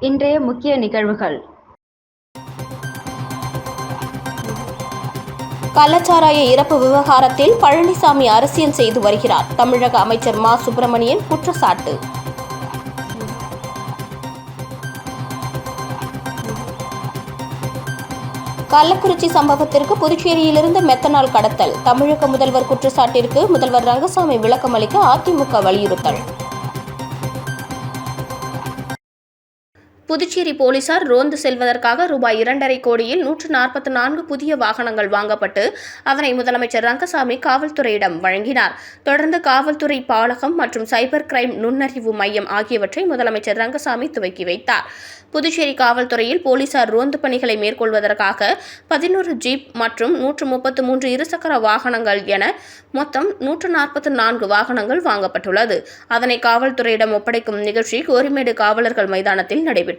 இன்றைய முக்கிய நிகழ்வுகள். கள்ளச்சாராய இறப்பு விவகாரத்தில் பழனிசாமி அரசியல் செய்து வருகிறார். தமிழக அமைச்சர் மா. சுப்பிரமணியன் குற்றச்சாட்டு. கள்ளக்குறிச்சி சம்பவத்திற்கு புதுச்சேரியிலிருந்து மெத்தனால் கடத்தல். தமிழக முதல்வர் குற்றச்சாட்டிற்கு முதல்வர் ரங்கசாமி விளக்கம் அளிக்க அதிமுக வலியுறுத்தல். புதுச்சேரி போலீசார் ரோந்து செல்வதற்காக ரூபாய் இரண்டரை கோடியில் நூற்று நாற்பத்தி நான்கு புதிய வாகனங்கள் வாங்கப்பட்டு அதனை முதலமைச்சர் ரங்கசாமி காவல்துறையிடம் வழங்கினார். தொடர்ந்து காவல்துறை பாலகம் மற்றும் சைபர் கிரைம் நுண்ணறிவு மையம் ஆகியவற்றை முதலமைச்சர் ரங்கசாமி துவக்கி வைத்தார். புதுச்சேரி காவல்துறையில் போலீசார் ரோந்து பணிகளை மேற்கொள்வதற்காக பதினோரு ஜீப் மற்றும் நூற்று முப்பத்து மூன்று இருசக்கர வாகனங்கள் என மொத்தம் நூற்று நாற்பத்தி நான்கு வாகனங்கள் வாங்கப்பட்டுள்ளது. அதனை காவல்துறையிடம் ஒப்படைக்கும் நிகழ்ச்சி கோரிமேடு காவலர்கள் மைதானத்தில் நடைபெற்றது.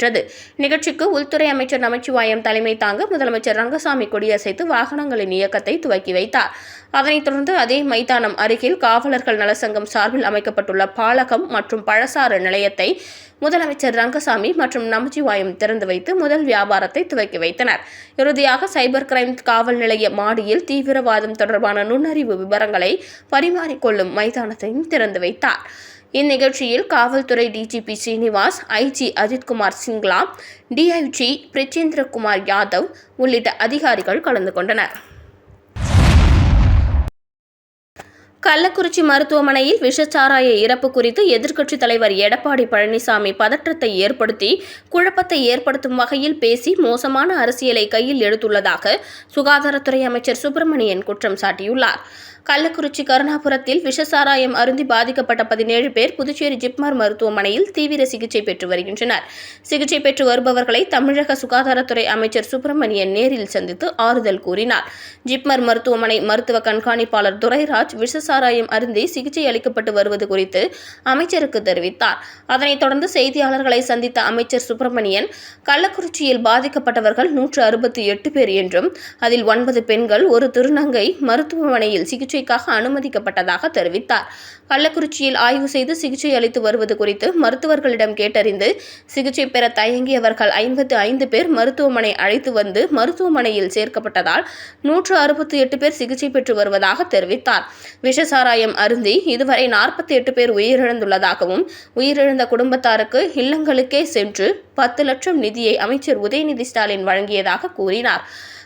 நிகழ்ச்சிக்கு உள்துறை அமைச்சர் நமச்சிவாயம் தலைமை தாங்க முதலமைச்சர் ரங்கசாமி கொடியசைத்து வாகனங்களின் இயக்கத்தை துவக்கி வைத்தார். அதனைத் தொடர்ந்து அதே மைதானம் அருகில் காவலர்கள் நலசங்கம் சார்பில் அமைக்கப்பட்டுள்ள பாலகம் மற்றும் பழசாறு நிலையத்தை முதலமைச்சர் ரங்கசாமி மற்றும் நமச்சிவாயம் திறந்து வைத்து முதல் வியாபாரத்தை துவக்கி வைத்தனர். இறுதியாக சைபர் கிரைம் காவல் நிலைய மாடியில் தீவிரவாதம் தொடர்பான நுண்ணறிவு விவரங்களை பரிமாறிக்கொள்ளும் மைதானத்தையும் திறந்து வைத்தார். இந்நிகழ்ச்சியில் காவல்துறை DGP Srinivas IG Ajithkumar Singla DIG Prachendrakumar Yadav உள்ளிட்ட அதிகாரிகள் கலந்து கொண்டனர். கள்ளக்குறிச்சி மருத்துவமனையில் விஷச்சாராய இறப்பு குறித்து எதிர்க்கட்சித் தலைவர் எடப்பாடி பழனிசாமி பதற்றத்தை ஏற்படுத்தி குழப்பத்தை ஏற்படுத்தும் வகையில் பேசி மோசமான அரசியலை கையில் எடுத்துள்ளதாக சுகாதாரத்துறை அமைச்சர் சுப்பிரமணியன் குற்றம் சாட்டியுள்ளார். கள்ளக்குறிச்சி கருணாபுரத்தில் விஷசாராயம் அருந்தி பாதிக்கப்பட்ட பதினேழு பேர் புதுச்சேரி ஜிப்மர் மருத்துவமனையில் தீவிர சிகிச்சை பெற்று வருகின்றனர். சிகிச்சை பெற்று வருபவர்களை தமிழக சுகாதாரத்துறை அமைச்சர் சுப்பிரமணியன் நேரில் சந்தித்து ஆறுதல் கூறினார். ஜிப்மர் மருத்துவமனை மருத்துவ கண்காணிப்பாளர் துரைராஜ் விஷசாராயம் அருந்தி சிகிச்சை அளிக்கப்பட்டு வருவது குறித்து அமைச்சருக்கு தெரிவித்தார். அதனைத் தொடர்ந்து செய்தியாளர்களை சந்தித்த அமைச்சர் சுப்பிரமணியன் கள்ளக்குறிச்சியில் பாதிக்கப்பட்டவர்கள் நூற்று அறுபத்தி எட்டு பேர் என்றும் அதில் ஒன்பது பெண்கள் ஒரு திருநங்கை மருத்துவமனையில் சிகிச்சைக்காக அனுமதிக்கப்பட்டதாக தெரிவித்தார். கள்ளக்குறிச்சியில் ஆய்வு செய்து சிகிச்சை அளித்து வருவது குறித்து மருத்துவர்களிடம் கேட்டறிந்து சிகிச்சை பெற தயங்கியவர்கள் ஐம்பத்து ஐந்து பேர் மருத்துவமனை அழைத்து வந்து மருத்துவமனையில் சேர்க்கப்பட்டதால் நூற்று அறுபத்தி எட்டு பேர் சிகிச்சை பெற்று வருவதாக தெரிவித்தார். விஷசாராயம் அருந்தி இதுவரை நாற்பத்தி எட்டு பேர் உயிரிழந்துள்ளதாகவும் உயிரிழந்த குடும்பத்தாருக்கு இல்லங்களுக்கே சென்று பத்து லட்சம் நிதியை அமைச்சர் உதயநிதி ஸ்டாலின் வழங்கியதாக கூறினார்.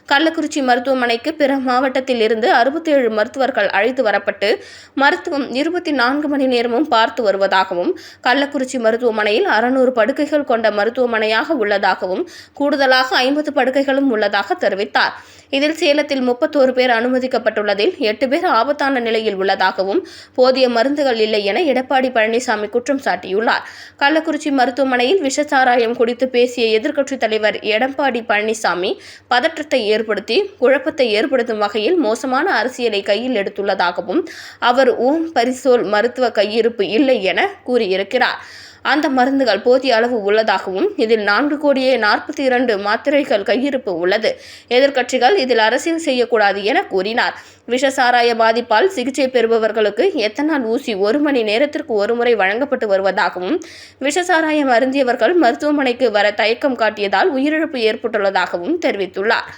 கள்ளக்குறிச்சி மருத்துவமனைக்கு பிற மாவட்டத்தில் இருந்து அறுபத்தேழு மருத்துவர்கள் அழைத்து வரப்பட்டு மருத்துவம் இருபத்தி நான்கு மணி நேரமும் பார்த்து வருவதாகவும் கள்ளக்குறிச்சி மருத்துவமனையில் அறுநூறு படுக்கைகள் கொண்ட மருத்துவமனையாக உள்ளதாகவும் கூடுதலாக ஐம்பது படுக்கைகளும் உள்ளதாக தெரிவித்தார். இதில் சேலத்தில் முப்பத்தோரு பேர் அனுமதிக்கப்பட்டுள்ளதில் எட்டு பேர் ஆபத்தான நிலையில் உள்ளதாகவும் போதிய மருந்துகள் இல்லை என எடப்பாடி பழனிசாமி குற்றம் சாட்டியுள்ளார். கள்ளக்குறிச்சி மருத்துவமனையில் விஷச்சாராயம் குடித்து பேசிய எதிர்க்கட்சித் தலைவர் எடப்பாடி பழனிசாமி பதற்றத்தை ஏற்படுத்தி குழப்பத்தை ஏற்படுத்தும் வகையில் மோசமான அரசியலை கையில் எடுத்துள்ளதாகவும் அவர் ஓம் பரிசோல் மருத்துவ கையிருப்பு இல்லை என கூறியிருக்கிறார். அந்த மருந்துகள் போதிய அளவு உள்ளதாகவும் இதில் நான்கு கோடியே நாற்பத்தி இரண்டு மாத்திரைகள் கையிருப்பு உள்ளது. எதிர்க்கட்சிகள் இதில் அரசியல் செய்யக்கூடாது என கூறினார். விஷசாராய பாதிப்பால் சிகிச்சை பெறுபவர்களுக்கு எத்தனால் ஊசி ஒரு மணி நேரத்திற்கு ஒருமுறை வழங்கப்பட்டு வருவதாகவும் விஷசாராயம் அருந்தியவர்கள் மருத்துவமனைக்கு வர தயக்கம் காட்டியதால் உயிரிழப்பு ஏற்பட்டுள்ளதாகவும் தெரிவித்துள்ளார்.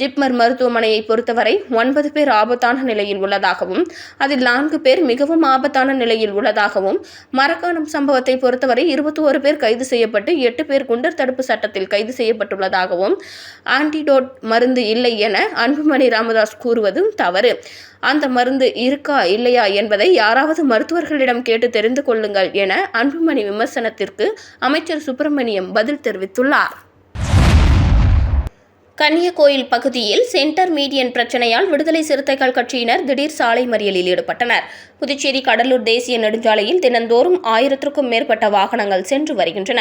ஜிப்மர் மருத்துவமனையை பொறுத்தவரை ஒன்பது பேர் ஆபத்தான நிலையில் உள்ளதாகவும் அதில் நான்கு பேர் மிகவும் ஆபத்தான நிலையில் உள்ளதாகவும் மரக்காணம் சம்பவத்தை பொறுத்தவரை இருபத்தி ஒரு பேர் கைது செய்யப்பட்டு எட்டு பேர் குண்டர் தடுப்பு சட்டத்தில் கைது செய்யப்பட்டுள்ளதாகவும் ஆன்டிடோட் மருந்து இல்லை என அன்புமணி ராமதாஸ் கூறுவதும் தவறு. அந்த மருந்து இருக்கா இல்லையா என்பதை யாராவது மருத்துவர்களிடம் கேட்டு தெரிந்து கொள்ளுங்கள் என அன்புமணி விமர்சனத்திற்கு அமைச்சர் சுப்பிரமணியம் பதில் தெரிவித்துள்ளார். கன்னியகோயில் பகுதியில் சென்டர் மீடியன் பிரச்சனையால் விடுதலை சிறுத்தைகள் கட்சியினர் திடீர் சாலை மறியலில் ஈடுபட்டனர். புதுச்சேரி கடலூர் தேசிய நெடுஞ்சாலையில் தினந்தோறும் ஆயிரத்திற்கும் மேற்பட்ட வாகனங்கள் சென்று வருகின்றன.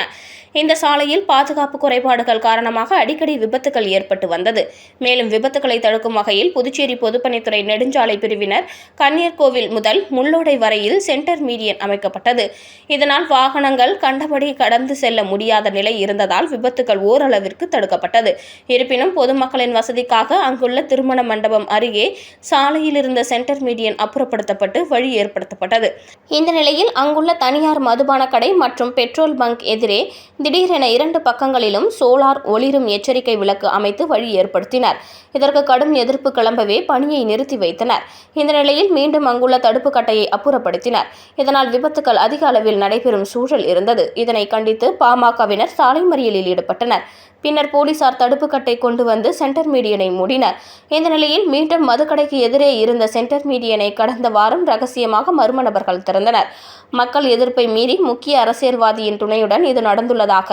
இந்த சாலையில் பாதுகாப்பு குறைபாடுகள் காரணமாக அடிக்கடி விபத்துகள் ஏற்பட்டு வந்தது. மேலும் விபத்துகளை தடுக்கும் வகையில் புதுச்சேரி பொதுப்பணித்துறை நெடுஞ்சாலை பிரிவினர் கன்னியர்கோவில் முதல் முள்ளோடை வரையில் சென்டர் மீடியன் அமைக்கப்பட்டது. இதனால் வாகனங்கள் கண்டபடி கடந்து செல்ல முடியாத நிலை இருந்ததால் விபத்துகள் ஓரளவிற்கு தடுக்கப்பட்டது. இருப்பினும் பொதுமக்களின் வசதிக்காக அங்குள்ள திருமண மண்டபம் அருகே சாலையில் இருந்த சென்டர் மீடியன் அப்புறப்படுத்தப்பட்டு வழி வழி ஏற்படுத்தப்பட்டது. இந்த நிலையில் அங்குள்ள தனியார் மதுபான கடை மற்றும் பெட்ரோல் பங்க் எதிரே திடீரென இரண்டு பக்கங்களிலும் சோலார் ஒளிரும் எச்சரிக்கை விளக்கு அமைத்து வழி ஏற்படுத்தினர். இதற்கு கடும் எதிர்ப்பு கிளம்பவே பணியை நிறுத்தி வைத்தனர். இந்த நிலையில் மீண்டும் அங்குள்ள தடுப்பு கட்டையை அப்புறப்படுத்தினர். இதனால் விபத்துகள் அதிக அளவில் நடைபெறும் சூழல் இருந்தது. இதனை கண்டித்து பாமகவினர் சாலை மறியலில் ஈடுபட்டனர். பின்னர் போலீசார் தடுப்பு கட்டை கொண்டு வந்து சென்டர் மீடியனை மூடினர். இந்த நிலையில் மீண்டும் மதுக்கடைக்கு எதிரே இருந்த சென்டர் மீடியனை கடந்த வாரம் ரகசிய ரகசியமாக மர்ம நபர்கள் திறந்தனர். மக்கள் எதிர்ப்பை மீறி முக்கிய அரசியல்வாதியின் துணையுடன் இது நடந்துள்ளதாக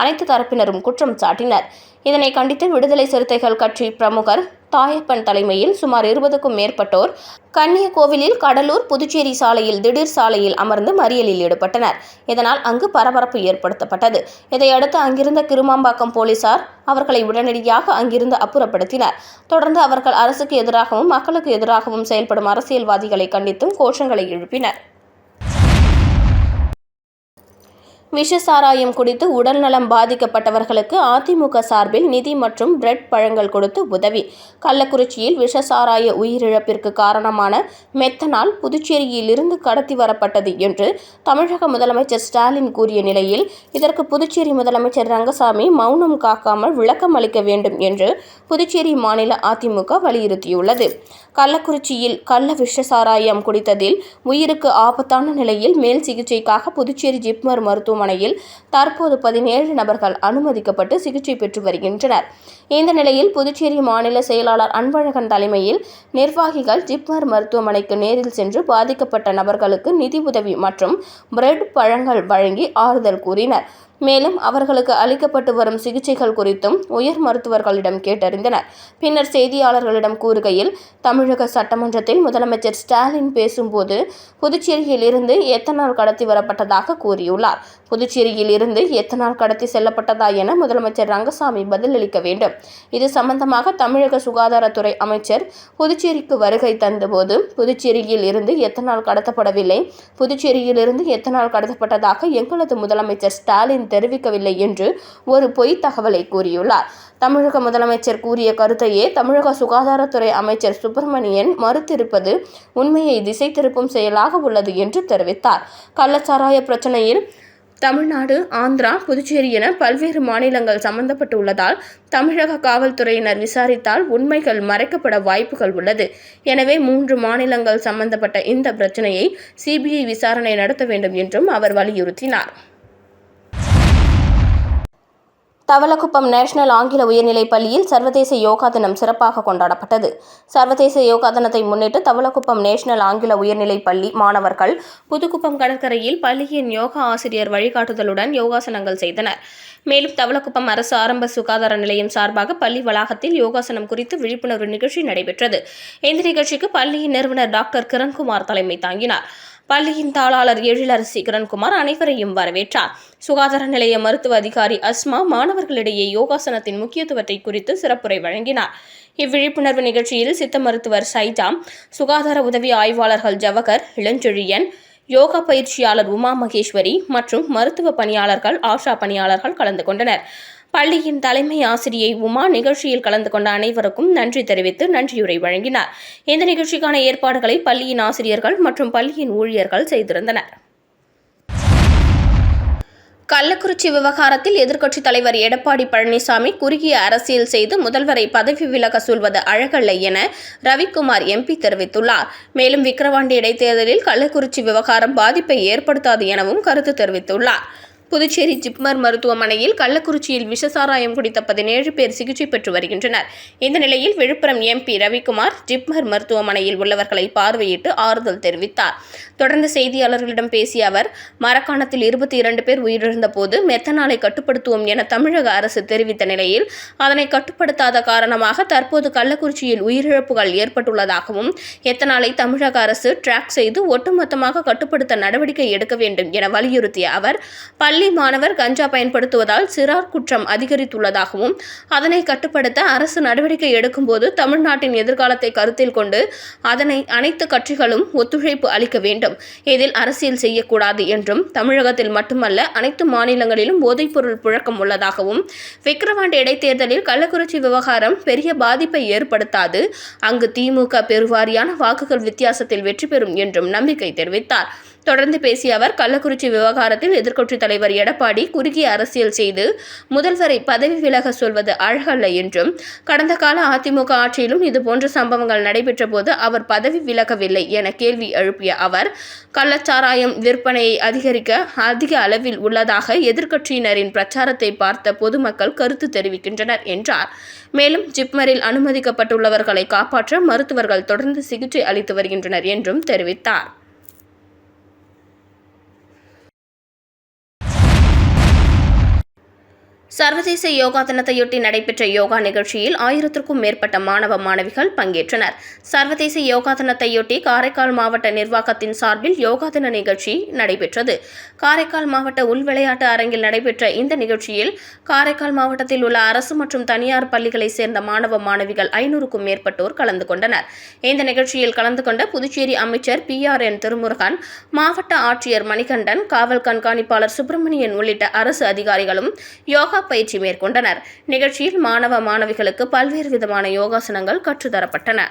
அனைத்து தரப்பினரும் குற்றம் சாட்டினர். இதனை கண்டித்து விடுதலை சிறுத்தைகள் கட்சி பிரமுகர் தாயப்பன் தலைமையில் சுமார் இருபதுக்கும் மேற்பட்டோர் கன்னியகோவிலில் கடலூர் புதுச்சேரி சாலையில் திடீர் சாலையில் அமர்ந்து மறியலில் ஈடுபட்டனர். இதனால் அங்கு பரபரப்பு ஏற்படுத்தப்பட்டது. இதையடுத்து அங்கிருந்த கிருமாம்பாக்கம் போலீசார் அவர்களை உடனடியாக அங்கிருந்து அப்புறப்படுத்தினர். தொடர்ந்து அவர்கள் அரசுக்கு எதிராகவும் மக்களுக்கு எதிராகவும் செயல்படும் அரசியல்வாதிகளை கண்டித்தும் கோஷங்களை எழுப்பினர். விஷ சாராயம் குடித்து உடல்நலம் பாதிக்கப்பட்டவர்களுக்கு அதிமுக சார்பில் நிதி மற்றும் பிரெட் பழங்கள் கொடுத்து உதவி. கள்ளக்குறிச்சியில் விஷ சாராய உயிரிழப்பிற்கு காரணமான மெத்தனால் புதுச்சேரியில் இருந்து கடத்தி வரப்பட்டது என்று தமிழக முதலமைச்சர் ஸ்டாலின் கூறிய நிலையில் இதற்கு புதுச்சேரி முதலமைச்சர் ரங்கசாமி மௌனம் காக்காமல் விளக்கம் அளிக்க வேண்டும் என்று புதுச்சேரி மாநில அதிமுக வலியுறுத்தியுள்ளது. கள்ளக்குறிச்சியில் கள்ள விஷ சாராயம் குடித்ததில் உயிருக்கு ஆபத்தான நிலையில் மேல் சிகிச்சைக்காக புதுச்சேரி ஜிப்மர் மருத்துவமனையில் தற்போது பதினேழு நபர்கள் அனுமதிக்கப்பட்டு சிகிச்சை பெற்று வருகின்றனர். இந்த நிலையில் புதுச்சேரி மாநில செயலாளர் அன்பழகன் தலைமையில் நிர்வாகிகள் ஜிப்மர் மருத்துவமனைக்கு நேரில் சென்று பாதிக்கப்பட்ட நபர்களுக்கு நிதி உதவி மற்றும் பிரெட் பழங்கள் வழங்கி ஆறுதல் கூறினர். மேலும் அவர்களுக்கு அளிக்கப்பட்டு வரும் சிகிச்சைகள் குறித்தும் உயர் மருத்துவர்களிடம் கேட்டறிந்தனர். பின்னர் செய்தியாளர்களிடம் கூறுகையில் தமிழக சட்டமன்றத்தில் முதலமைச்சர் ஸ்டாலின் பேசும்போது புதுச்சேரியில் இருந்து எத்தனால் கடத்தி வரப்பட்டதாக கூறியுள்ளார். புதுச்சேரியில் இருந்து எத்தனால் கடத்தி செல்லப்பட்டதா என முதலமைச்சர் ரங்கசாமி பதிலளிக்க வேண்டும். இது சம்பந்தமாக தமிழக சுகாதாரத்துறை அமைச்சர் புதுச்சேரிக்கு வருகை தந்தபோது புதுச்சேரியில் இருந்து எத்தனால் கடத்தப்படவில்லை புதுச்சேரியில் இருந்து எத்தனால் கடத்தப்பட்டதாக எங்களது முதலமைச்சர் ஸ்டாலின் தெரிவிக்கவில்லை என்று ஒரு பொய் தகவலை கூறியுள்ளார். தமிழக முதலமைச்சர் கூறிய கருத்தையே தமிழக சுகாதாரத்துறை அமைச்சர் சுப்பிரமணியன் மறுத்திருப்பது உண்மையை திசை திருப்பும் செயலாக உள்ளது என்று தெரிவித்தார். கள்ளச்சாராய பிரச்சனையில் தமிழ்நாடு ஆந்திரா புதுச்சேரி என பல்வேறு மாநிலங்கள் சம்பந்தப்பட்டு உள்ளதால் தமிழக காவல்துறையினர் விசாரித்தால் உண்மைகள் மறைக்கப்பட வாய்ப்புகள் உள்ளது. எனவே மூன்று மாநிலங்கள் சம்பந்தப்பட்ட இந்த பிரச்சனையை சிபிஐ விசாரணை நடத்த வேண்டும் என்றும் அவர் வலியுறுத்தினார். தவளக்குப்பம் நேஷனல் ஆங்கில உயர்நிலைப் பள்ளியில் சர்வதேச யோகா தினம் சிறப்பாக கொண்டாடப்பட்டது. சர்வதேச யோகா தினத்தை முன்னிட்டு தவளக்குப்பம் நேஷனல் ஆங்கில உயர்நிலைப் பள்ளி மாணவர்கள் புதுக்குப்பம் கடற்கரையில் பள்ளியின் யோகா ஆசிரியர் வழிகாட்டுதலுடன் யோகாசனங்கள் செய்தனர். மேலும் தவளக்குப்பம் அரசு ஆரம்ப சுகாதார நிலையம் சார்பாக பள்ளி வளாகத்தில் யோகாசனம் குறித்து விழிப்புணர்வு நிகழ்ச்சி நடைபெற்றது. இந்த நிகழ்ச்சிக்கு பள்ளியின் நிறுவனர் டாக்டர் கிரண்குமார் தலைமை தாங்கினார். பள்ளியின் தாளாளர் எழிலரசி கிரண்குமார் அனைவரையும் வரவேற்றார். சுகாதார நிலைய மருத்துவ அதிகாரி அஸ்மா மாணவர்களிடையே யோகாசனத்தின் முக்கியத்துவத்தை குறித்து சிறப்புரை வழங்கினார். இவ்விழிப்புணர்வு நிகழ்ச்சியில் சித்த மருத்துவர் சைதாம் சுகாதார உதவி ஆய்வாளர்கள் ஜவகர் இளஞ்செழியன் யோகா பயிற்சியாளர் உமா மகேஸ்வரி மற்றும் மருத்துவ பணியாளர்கள் ஆஷா பணியாளர்கள் கலந்து கொண்டனர். பள்ளியின் தலைமை ஆசிரியை உமா நிகழ்ச்சியில் கலந்து கொண்ட அனைவருக்கும் நன்றி தெரிவித்து நன்றியுரை வழங்கினார். இந்த நிகழ்ச்சிக்கான ஏற்பாடுகளை பள்ளியின் ஆசிரியர்கள் மற்றும் பள்ளியின் ஊழியர்கள் செய்திருந்தனர். கள்ளக்குறிச்சி விவகாரத்தில் எதிர்க்கட்சித் தலைவர் எடப்பாடி பழனிசாமி குறுகிய அரசியல் செய்து முதல்வரை பதவி விலக சொல்வது அழகல்ல என ரவிக்குமார் எம்பி தெரிவித்துள்ளார். மேலும் விக்கிரவாண்டி இடைத்தேர்தலில் கள்ளக்குறிச்சி விவகாரம் பாதிப்பை ஏற்படுத்தாது எனவும் கருத்து தெரிவித்துள்ளார். புதுச்சேரி ஜிப்மர் மருத்துவமனையில் கள்ளக்குறிச்சியில் விஷசாராயம் குடித்த பதினேழு பேர் சிகிச்சை பெற்று வருகின்றனர். இந்த நிலையில் விழுப்புரம் எம்பி ரவிக்குமார் ஜிப்மர் மருத்துவமனையில் உள்ளவர்களை பார்வையிட்டு ஆறுதல் தெரிவித்தார். தொடர்ந்து செய்தியாளர்களிடம் பேசிய அவர் மரக்காணத்தில் இருபத்தி இரண்டு பேர் உயிரிழந்த போது மெத்தனாலை கட்டுப்படுத்துவோம் என தமிழக அரசு தெரிவித்த நிலையில் அதனை கட்டுப்படுத்தாத காரணமாக தற்போது கள்ளக்குறிச்சியில் உயிரிழப்புகள் ஏற்பட்டுள்ளதாகவும் எத்தனாலை தமிழக அரசு டிராக் செய்து ஒட்டுமொத்தமாக கட்டுப்படுத்த நடவடிக்கை எடுக்க வேண்டும் என வலியுறுத்திய அவர் பல பள்ளி மாணவர் கஞ்சா பயன்படுத்துவதால் சிறார் குற்றம் அதிகரித்துள்ளதாகவும் அதனை கட்டுப்படுத்த அரசு நடவடிக்கை எடுக்கும்போது தமிழ்நாட்டின் எதிர்காலத்தை கருத்தில் கொண்டு அதனை அனைத்து கட்சிகளும் ஒத்துழைப்பு அளிக்க வேண்டும். இதில் அரசியல் செய்யக்கூடாது என்றும் தமிழகத்தில் மட்டுமல்ல அனைத்து மாநிலங்களிலும் போதைப்பொருள் புழக்கம் உள்ளதாகவும் விக்கிரவாண்டி இடைத்தேர்தலில் கள்ளக்குறிச்சி விவகாரம் பெரிய பாதிப்பை ஏற்படுத்தாது அங்கு திமுக பெருவாரியான வாக்குகள் வித்தியாசத்தில் வெற்றி பெறும் என்றும் நம்பிக்கை தெரிவித்தார். தொடர்ந்து பேசிய அவர் கள்ளக்குறிச்சி விவகாரத்தில் எதிர்க்கட்சித் தலைவர் எடப்பாடி குறுகிய அரசியல் செய்து முதல்வரை பதவி விலக சொல்வது அழகல்ல என்றும் கடந்த கால அதிமுக ஆட்சியிலும் இதுபோன்ற சம்பவங்கள் நடைபெற்ற போது அவர் பதவி விலகவில்லை என கேள்வி எழுப்பிய அவர் கள்ளச்சாராயம் விற்பனையை அதிகரிக்க அதிக அளவில் உள்ளதாக எதிர்க்கட்சியினரின் பிரச்சாரத்தை பார்த்த பொதுமக்கள் கருத்து தெரிவிக்கின்றனர் என்றார். மேலும் ஜிப்மரில் அனுமதிக்கப்பட்டுள்ளவர்களை காப்பாற்ற மருத்துவர்கள் தொடர்ந்து சிகிச்சை அளித்து வருகின்றனர் என்றும் தெரிவித்தார். சர்வதேச யோகா தினத்தையொட்டி நடைபெற்ற யோகா நிகழ்ச்சியில் ஆயிரத்திற்கும் மேற்பட்ட மாணவ மாணவிகள் பங்கேற்றனர். சர்வதேச யோகா தினத்தையொட்டி காரைக்கால் மாவட்ட நிர்வாகத்தின் சார்பில் யோகா தின நிகழ்ச்சி நடைபெற்றது. காரைக்கால் மாவட்ட உள் விளையாட்டு அரங்கில் நடைபெற்ற இந்த நிகழ்ச்சியில் காரைக்கால் மாவட்டத்தில் உள்ள அரசு மற்றும் தனியார் பள்ளிகளைச் சேர்ந்த மாணவ மாணவிகள் ஐநூறுக்கும் மேற்பட்டோர் கலந்து கொண்டனர். இந்த நிகழ்ச்சியில் கலந்து கொண்ட புதுச்சேரி அமைச்சர் பி ஆர் என் திருமுருகன் மாவட்ட ஆட்சியர் மணிகண்டன் காவல் கண்காணிப்பாளர் சுப்பிரமணியன் உள்ளிட்ட அரசு அதிகாரிகளும் யோகா பயிற்சி மேற்கொண்டனர். நிகழ்ச்சியில் மாணவ மாணவிகளுக்கு பல்வேறு விதமான யோகாசனங்கள் கற்றுத்தரப்பட்டன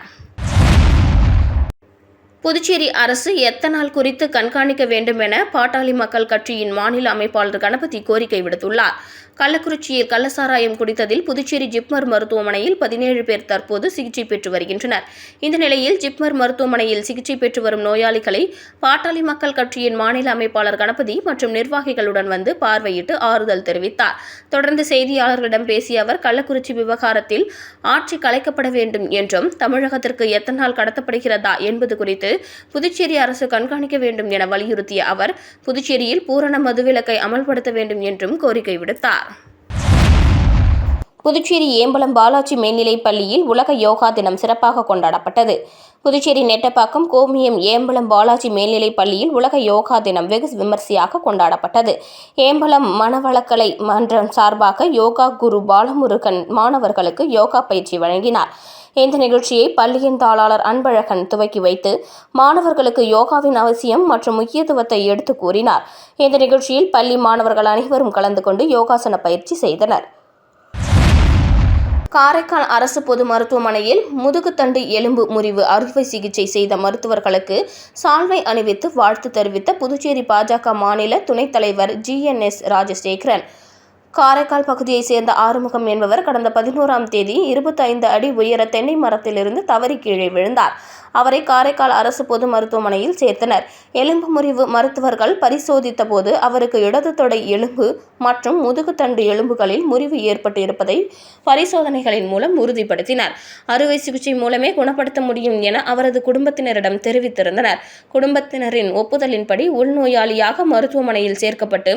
புதுச்சேரி அரசு எத்தனால் குறித்து கண்காணிக்க வேண்டும் என பாட்டாளி மக்கள் கட்சியின் மாநில அமைப்பாளர் கணபதி கோரிக்கை விடுத்துள்ளார். கள்ளக்குறிச்சியில் கள்ளசாராயம் குடித்ததில் புதுச்சேரி ஜிப்மர் மருத்துவமனையில் பதினேழு பேர் தற்போது சிகிச்சை பெற்று வருகின்றனர். இந்த நிலையில் ஜிப்மர் மருத்துவமனையில் சிகிச்சை பெற்று வரும் நோயாளிகளை பாட்டாளி மக்கள் கட்சியின் மாநில அமைப்பாளர் கணபதி மற்றும் நிர்வாகிகளுடன் வந்து பார்வையிட்டு ஆறுதல் தெரிவித்தார். தொடர்ந்து செய்தியாளர்களிடம் பேசிய அவர் கள்ளக்குறிச்சி விவகாரத்தில் ஆட்சி கலைக்கப்பட வேண்டும் என்றும் தமிழகத்திற்கு எத்தனால் கடத்தப்படுகிறதா என்பது குறித்து புதுச்சேரி அரசு கண்காணிக்க வேண்டும் என வலியுறுத்திய அவர் புதுச்சேரியில் பூரண மதுவிலக்கை அமல்படுத்த வேண்டும் என்றும் கோரிக்கை விடுத்தார். புதுச்சேரி ஏம்பலம் பாலாஜி மேல்நிலைப் பள்ளியில் உலக யோகா தினம் சிறப்பாக கொண்டாடப்பட்டது. புதுச்சேரி நெட்டப்பாக்கம் கோமியம் ஏம்பலம் பாலாஜி மேல்நிலைப் பள்ளியில் உலக யோகா தினம் வெகு விமர்சையாக கொண்டாடப்பட்டது. ஏம்பலம் மனவளக்கலை மன்றம் சார்பாக யோகா குரு பாலமுருகன் மாணவர்களுக்கு யோகா பயிற்சி வழங்கினார். இந்த நிகழ்ச்சியை பள்ளியின் தாளாளர் அன்பழகன் துவக்கி வைத்து மாணவர்களுக்கு யோகாவின் அவசியம் மற்றும் முக்கியத்துவத்தை எடுத்து கூறினார். இந்த நிகழ்ச்சியில் பள்ளி மாணவர்கள் அனைவரும் கலந்து கொண்டு யோகாசன பயிற்சி செய்தனர். காரைக்கால் அரசு பொது மருத்துவமனையில் முதுகுத்தண்டு எலும்பு முறிவு அறுவை சிகிச்சை செய்த மருத்துவர்களுக்கு சால்வை அணிவித்து வாழ்த்து தெரிவித்த புதுச்சேரி பாஜக மாநில துணைத் தலைவர் ஜிஎன்எஸ் ராஜசேகரன். காரைக்கால் பகுதியைச் சேர்ந்த ஆறுமுகம் என்பவர் கடந்த பதினோராம் தேதி இருபத்தைந்து அடி உயர தென்னை மரத்திலிருந்து தவறி கீழே விழுந்தார். அவரை காரைக்கால் அரசு பொது மருத்துவமனையில் சேர்த்தனர். எலும்பு முறிவு மருத்துவர்கள் பரிசோதித்த போது அவருக்கு இடது தொடை எலும்பு மற்றும் முதுகுத்தண்டு எலும்புகளில் முறிவு ஏற்பட்டு இருப்பதை பரிசோதனைகளின் மூலம் உறுதிப்படுத்தினர். அறுவை சிகிச்சை மூலமே குணப்படுத்த முடியும் என அவரது குடும்பத்தினரிடம் தெரிவித்திருந்தனர். குடும்பத்தினரின் ஒப்புதலின்படி உள்நோயாளியாக மருத்துவமனையில் சேர்க்கப்பட்டு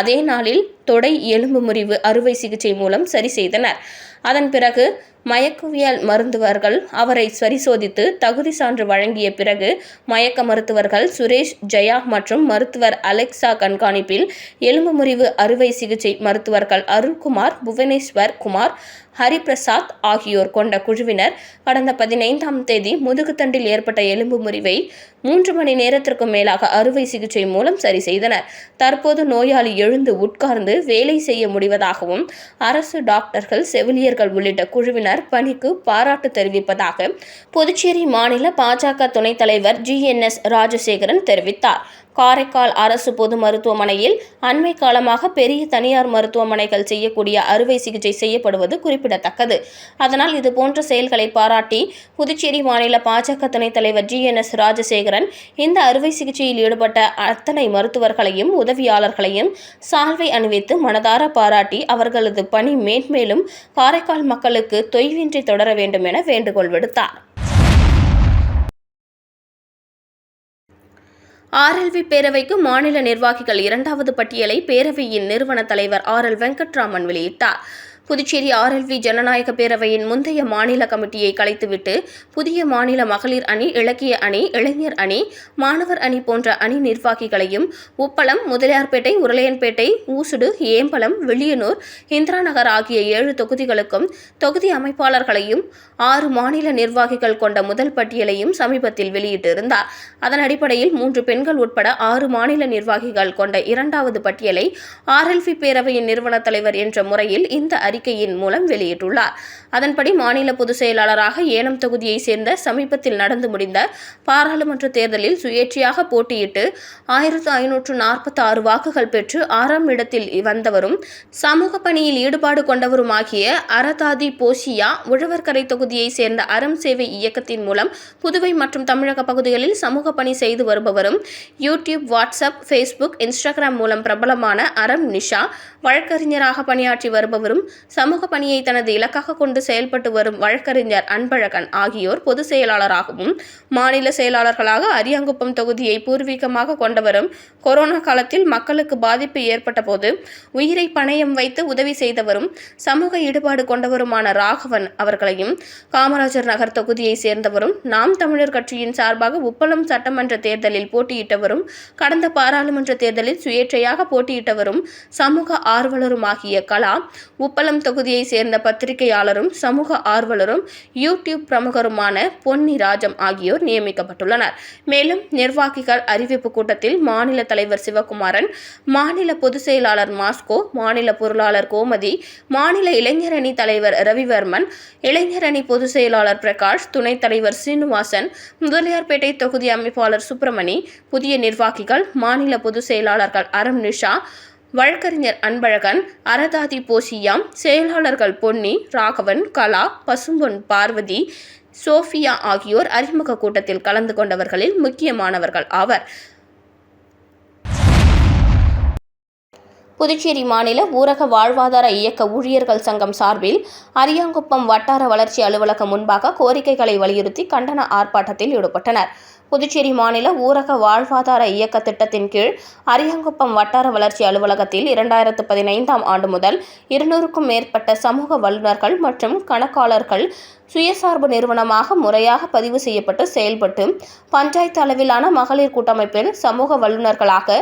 அதே நாளில் தொடை எலும்பு முறிவு அறுவை சிகிச்சை மூலம் சரி செய்தனர். அதன் பிறகு மயக்குவியல் மருத்துவர்கள் அவரை பரிசோதித்து தகுதி சான்று வழங்கிய பிறகு மயக்க மருத்துவர்கள் சுரேஷ் ஜெயா மற்றும் மருத்துவர் அலெக்சா கண்காணிப்பில் எலும்பு முறிவு அறுவை சிகிச்சை மருத்துவர்கள் அருள்குமார் புவனேஸ்வர் குமார் ஹரிபிரசாத் ஆகியோர் கொண்ட குழுவினர் கடந்த பதினைந்தாம் தேதி முதுகுத்தண்டில் ஏற்பட்ட எலும்பு முறிவை மூன்று மணி நேரத்திற்கும் மேலாக அறுவை சிகிச்சை மூலம் சரி செய்தனர். தற்போது நோயாளி எழுந்து உட்கார்ந்து வேலை செய்ய முடிவதாகவும் அரசு டாக்டர்கள் செவிலியர்கள் உள்ளிட்ட குழுவினர் பணிக்கு பாராட்டு தெரிவிப்பதாக புதுச்சேரி மாநில பாஜக துணைத் தலைவர் ஜி என் எஸ் ராஜசேகரன் தெரிவித்தார். காரைக்கால் அரசு பொது மருத்துவமனையில் அண்மை காலமாக பெரிய தனியார் மருத்துவமனைகள் செய்யக்கூடிய அறுவை சிகிச்சை செய்யப்படுவது குறிப்பிடத்தக்கது. அதனால் இதுபோன்ற செயல்களை பாராட்டி புதுச்சேரி மாநில பாஜக துணைத் தலைவர் ஜி. என். எஸ். ராஜசேகரன் இந்த அறுவை சிகிச்சையில் ஈடுபட்ட அத்தனை மருத்துவர்களையும் உதவியாளர்களையும் சால்வை அணிவித்து மனதார பாராட்டி அவர்களது பணி மேன்மேலும் காரைக்கால் மக்களுக்கு தொய்வின்றி தொடர வேண்டும் என வேண்டுகோள் விடுத்தார். ஆர்எல்வி பேரவைக்கு மாநில நிர்வாகிகள் இரண்டாவது பட்டியலை பேரவையின் நிறுவன தலைவர் ஆர் எல் வெங்கட்ராமன் வெளியிட்டார். புதுச்சேரி ஆர்எல்வி ஜனநாயக பேரவையின் முந்தைய மாநில கமிட்டியை கலைத்துவிட்டு புதிய மாநில மகளிர் அணி இலக்கிய அணி இளைஞர் அணி மாணவர் அணி போன்ற அணி நிர்வாகிகளையும் உப்பளம் முதலியார்பேட்டை உருளையன்பேட்டை ஊசுடு ஏம்பலம் வில்லியனூர் இந்திராநகர் ஆகிய ஏழு தொகுதிகளுக்கும் தொகுதி அமைப்பாளர்களையும் ஆறு மாநில நிர்வாகிகள் கொண்ட முதல் பட்டியலையும் சமீபத்தில் வெளியிட்டிருந்தார். அதன் அடிப்படையில் மூன்று பெண்கள் உட்பட ஆறு மாநில நிர்வாகிகள் கொண்ட இரண்டாவது பட்டியலை ஆர்எல்வி பேரவையின் நிறுவன தலைவர் என்ற முறையில் இந்த அறிக்கையின் மூலம் வெளியிட்டுள்ளார். அதன்படி மாநில பொதுச் செயலாளராக ஏனம் தொகுதியைச் சேர்ந்த சமீபத்தில் நடந்து முடிந்த பாராளுமன்ற தேர்தலில் சுயேட்சையாக போட்டியிட்டு ஆயிரத்து ஐநூற்று நாற்பத்தி ஆறு வாக்குகள் பெற்று ஆறாம் இடத்தில் வந்தவரும் சமூக பணியில் ஈடுபாடு கொண்டவருமாகிய அரதாதி போஷியா உழவர்கரை தொகுதியைச் சேர்ந்த அறம் சேவை இயக்கத்தின் மூலம் புதுவை மற்றும் தமிழக பகுதிகளில் சமூக பணி செய்து வருபவரும் யூடியூப் வாட்ஸ்அப் ஃபேஸ்புக் இன்ஸ்டாகிராம் மூலம் பிரபலமான அறம் நிஷா வழக்கறிஞராக பணியாற்றி வருபவரும் சமூக பணியை தனது இலக்காக கொண்டு செயல்பட்டு வரும் வழக்கறிஞர் அன்பழகன் ஆகியோர் பொதுச் செயலாளராகவும் மாநில செயலாளர்களாக அரியாங்குப்பம் தொகுதியை பூர்வீகமாக கொண்டவரும் கொரோனா காலத்தில் மக்களுக்கு பாதிப்பு ஏற்பட்ட போது உயிரை பணயம் வைத்து உதவி செய்தவரும் சமூக ஈடுபாடு கொண்டவருமான ராகவன் அவர்களையும் காமராஜர் நகர் தொகுதியை சேர்ந்தவரும் நாம் தமிழர் கட்சியின் சார்பாக உப்பளம் சட்டமன்ற தேர்தலில் போட்டியிட்டவரும் கடந்த பாராளுமன்ற தேர்தலில் சுயேட்சையாக போட்டியிட்டவரும் சமூக ஆர்வலருமாகிய கலா உப்பளம் தொகுதியை சேர்ந்த பத்திரிகையாளரும் சமூக ஆர்வலரும் யூடியூப் பிரமுகருமான பொன்னி ராஜம் ஆகியோர் நியமிக்கப்பட்டுள்ளனர். மேலும் நிர்வாகிகள் அறிவிப்பு கூட்டத்தில் மாநில தலைவர் சிவகுமாரன் மாநில பொதுச் செயலாளர் மாஸ்கோ மாநில பொருளாளர் கோமதி மாநில இளைஞரணி தலைவர் ரவிவர்மன் இளைஞரணி பொதுச் செயலாளர் பிரகாஷ் துணைத் தலைவர் சீனிவாசன் முதலியார்பேட்டை தொகுதி அமைப்பாளர் சுப்பிரமணி புதிய நிர்வாகிகள் மாநில பொதுச் செயலாளர்கள் அரம் நிஷா வழக்கறிஞர் அன்பழகன் அரதாதி போசியாம் செயலாளர்கள் பொன்னி ராகவன் கலா பசும்பொன் பார்வதி சோஃபியா ஆகியோர் அறிமுக கூட்டத்தில் கலந்து கொண்டவர்களில் முக்கியமானவர்கள் ஆவர். புதுச்சேரி மாநில ஊரக வாழ்வாதார இயக்க ஊழியர்கள் சங்கம் சார்பில் அரியாங்குப்பம் வட்டார வளர்ச்சி அலுவலகம் முன்பாக கோரிக்கைகளை வலியுறுத்தி கண்டன ஆர்ப்பாட்டத்தில் ஈடுபட்டனர். புதுச்சேரி மாநில ஊரக வாழ்வாதார இயக்க திட்டத்தின் கீழ் அரியாங்குப்பம் வட்டார வளர்ச்சி அலுவலகத்தில் இரண்டாயிரத்து பதினைந்தாம் ஆண்டு முதல் இருநூறுக்கும் மேற்பட்ட சமூக வல்லுநர்கள் மற்றும் கணக்காளர்கள் சுயசார்பு நிறுவனமாக முறையாக பதிவு செய்யப்பட்டு செயல்பட்டு பஞ்சாயத்து அளவிலான மகளிர் கூட்டமைப்பில் சமூக வல்லுநர்களாக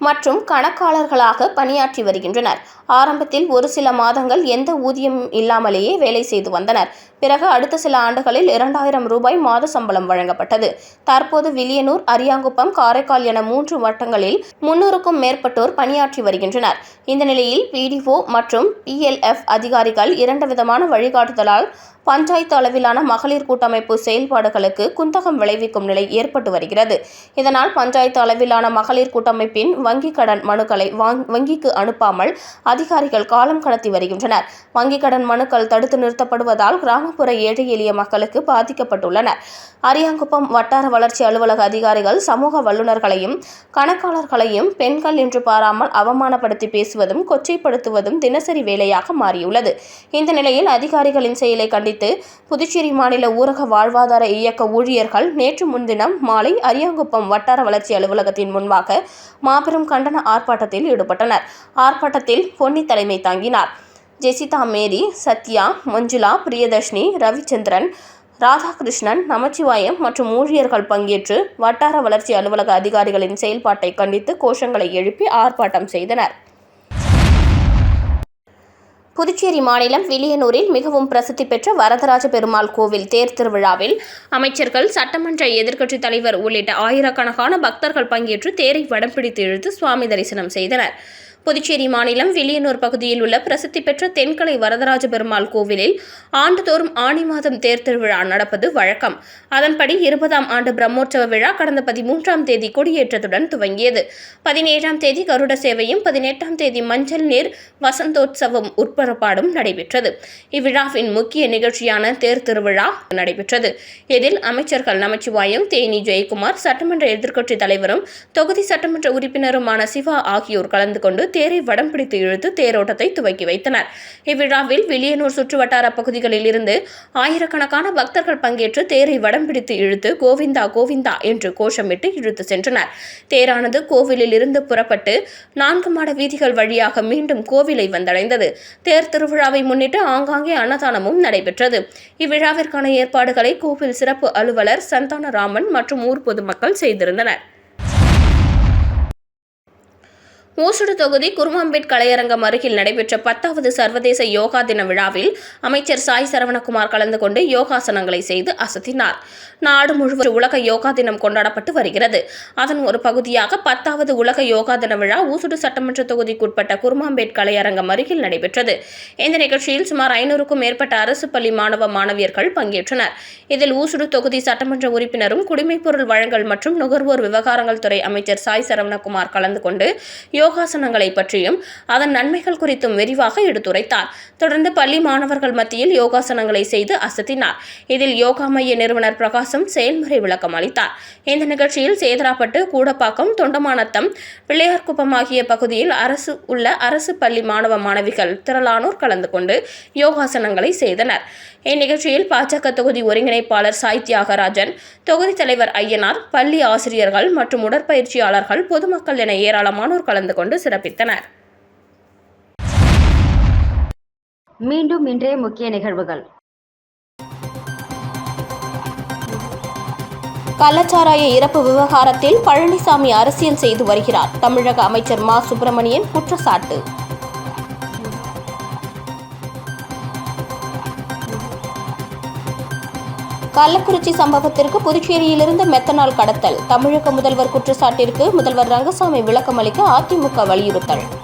மற்றும் கணக்காளர்களாக பணியாற்றி வருகின்றனர். ஆரம்பத்தில் ஒரு சில மாதங்கள் எந்த ஊதியமும் இல்லாமலேயே வேலை செய்து வந்தனர். பிறகு அடுத்த சில ஆண்டுகளில் இரண்டாயிரம் ரூபாய் மாத சம்பளம் வழங்கப்பட்டது. தற்போது வில்லியனூர் அரியாங்குப்பம் காரைக்கால் என மூன்று வட்டங்களில் முன்னூறுக்கும் மேற்பட்டோர் பணியாற்றி வருகின்றனர். இந்த நிலையில் பிடிஓ மற்றும் பிஎல்எஃப் அதிகாரிகள் இரண்டு விதமான வழிகாட்டுதலால் பஞ்சாயத்து அளவிலான மகளிர் கூட்டமைப்பு செயல்பாடுகளுக்கு குந்தகம் விளைவிக்கும் நிலை ஏற்பட்டு வருகிறது. இதனால் பஞ்சாயத்து அளவிலான மகளிர் கூட்டமைப்பின் வங்கிக் கடன் மனுக்களை வாங்- வங்கிக்கு அனுப்பாமல் அதிகாரிகள் காலம் கடத்தி வருகின்றனர். வங்கிக் கடன் மனுக்கள் தடுத்து நிறுத்தப்படுவதால் கிராமப்புற ஏழை எளிய மக்களுக்கு பாதிக்கப்பட்டுள்ளனர். அரியாங்குப்பம் வட்டார வளர்ச்சி அலுவலக அதிகாரிகள் சமூக வல்லுநர்களையும் கணக்காளர்களையும் பெண்கள் என்று பாராமல் அவமானப்படுத்தி பேசுவதும் கொச்சைப்படுத்துவதும் தினசரி வேலையாக மாறியுள்ளது. இந்த நிலையில் அதிகாரிகளின் செயலை கண்டித்து புதுச்சேரி மாநில ஊரக வாழ்வாதார இயக்க ஊழியர்கள் நேற்று முன்தினம் மாலை அரியாங்குப்பம் வட்டார வளர்ச்சி அலுவலகத்தின் முன்பாக மாபெரும் கண்டன ஆர்ப்பாட்டத்தில் ஈடுபட்டனர். ஆர்ப்பாட்டத்தில் பொன்னி தலைமை தாங்கினார். ஜெசிதா மேரி சத்யா மஞ்சுளா பிரியதர்ஷினி ரவிச்சந்திரன் ராதாகிருஷ்ணன் நமச்சிவாயம் மற்றும் ஊழியர்கள் பங்கேற்று வட்டார வளர்ச்சி அலுவலக அதிகாரிகளின் செயல்பாட்டை கண்டித்து கோஷங்களை எழுப்பி ஆர்ப்பாட்டம் செய்தனர். புதுச்சேரி மாநிலம் வில்லியனூரில் மிகவும் பிரசித்தி பெற்ற வரதராஜ பெருமாள் கோவில் தேர் திருவிழாவில் அமைச்சர்கள் சட்டமன்ற எதிர்க்கட்சித் தலைவர் உள்ளிட்ட ஆயிரக்கணக்கான பக்தர்கள் பங்கேற்று தேரை வடம் பிடித்து இழுத்து சுவாமி தரிசனம் செய்தனர். புதுச்சேரி மாநிலம் வில்லியனூர் பகுதியில் உள்ள பிரசித்தி பெற்ற தென்கலை வரதராஜ பெருமாள் கோவிலில் ஆண்டுதோறும் ஆணி மாதம் தேர் திருவிழா நடப்பது வழக்கம். அதன்படி இருபதாம் ஆண்டு பிரம்மோற்சவ விழா கடந்த பதிமூன்றாம் தேதி கொடியேற்றத்துடன் துவங்கியது. பதினேழாம் தேதி கருட சேவையும் பதினெட்டாம் தேதி மஞ்சள் நீர் வசந்தோற்சவம் உட்புறப்பாடும் நடைபெற்றது. இவ்விழாவின் முக்கிய நிகழ்ச்சியான தேர் திருவிழா நடைபெற்றது. இதில் அமைச்சர்கள் நமச்சிவாயம் தேனி ஜெயக்குமார் சட்டமன்ற எதிர்க்கட்சித் தலைவரும் தொகுதி சட்டமன்ற உறுப்பினருமான சிவா ஆகியோர் கலந்து கொண்டு தேரை வடம் பிடித்து இழுத்து தேரோட்டத்தை துவக்கி வைத்தனர். இவ்விழாவில் வில்லியனூர் சுற்றுவட்டார பகுதிகளில் இருந்து ஆயிரக்கணக்கான பக்தர்கள் பங்கேற்று தேரை வடம் பிடித்து இழுத்து கோவிந்தா கோவிந்தா என்று கோஷமிட்டு இழுத்து சென்றனர். தேரானது கோவிலில் இருந்து புறப்பட்டு நான்கு மாட வீதிகள் வழியாக மீண்டும் கோவிலை வந்தடைந்தது. தேர் திருவிழாவை முன்னிட்டு ஆங்காங்கே அன்னதானமும் நடைபெற்றது. இவ்விழாவிற்கான ஏற்பாடுகளை கோவில் சிறப்பு அலுவலர் சந்தானராமன் மற்றும் ஊர் பொதுமக்கள் செய்திருந்தனர். ஊசுடு தொகுதி குருமாம்பேட் கலையரங்கம் அருகில் நடைபெற்ற பத்தாவது சர்வதேச யோகா தின விழாவில் அமைச்சர் சாய் சரவணகுமார் கலந்து கொண்டு யோகாசனங்களை செய்து அசத்தினார். நாடு முழுவதும் உலக யோகா தினம் கொண்டாடப்பட்டு வருகிறது. அதன் ஒரு பகுதியாக பத்தாவது உலக யோகா தின விழா ஊசுடு சட்டமன்ற தொகுதிக்குட்பட்ட குருமாம்பேட் கலையரங்கம் அருகில் நடைபெற்றது. இந்த நிகழ்ச்சியில் சுமார் ஐநூறுக்கும் மேற்பட்ட அரசு பள்ளி மாணவ மாணவியர்கள் பங்கேற்றனர். இதில் ஊசுடு தொகுதி சட்டமன்ற உறுப்பினரும் குடிமைப்பொருள் வழங்கல் மற்றும் நுகர்வோர் விவகாரங்கள் துறை அமைச்சர் சாய் சரவணகுமார் கலந்து கொண்டு யோகாசனங்களை பற்றியும் அதன் நன்மைகள் குறித்தும் விரிவாக எடுத்துரைத்தார். தொடர்ந்து பள்ளி மாணவர்கள் மத்தியில் யோகாசனங்களை செய்து அசத்தினார். இதில் யோகா மைய நிறுவனர் பிரகாசம் செயல்முறை விளக்கம் அளித்தார். இந்த நிகழ்ச்சியில் சேதராப்பட்டு கூடப்பாக்கம் தொண்டமானத்தம் பிள்ளையார்குப்பம் ஆகிய பகுதியில் அரசு உள்ள அரசு பள்ளி மாணவ மாணவிகள் திரளானோர் கலந்து கொண்டு யோகாசனங்களை செய்தனர். இந்நிகழ்ச்சியில் பாஜக தொகுதி ஒருங்கிணைப்பாளர் சாய் தியாகராஜன் தொகுதி தலைவர் ஐயனார் பள்ளி ஆசிரியர்கள் மற்றும் உடற்பயிற்சியாளர்கள் பொதுமக்கள் என ஏராளமானோர் கலந்து கொண்டு சிறப்பித்தனர். மீண்டும் இன்றைய முக்கிய நிகழ்வுகள். கள்ளச்சாராய இறப்பு விவகாரத்தில் பழனிசாமி அரசியல் செய்து வருகிறார். தமிழக அமைச்சர் மா சுப்பிரமணியன் குற்றச்சாட்டு. கள்ளக்குறிச்சி சம்பவத்திற்கு புதுச்சேரியிலிருந்து மெத்தனால் கடத்தல். தமிழக முதல்வர் குற்றச்சாட்டிற்கு முதல்வர் ரங்கசாமி விளக்கம் அளிக்க அதிமுக வலியுறுத்தல்.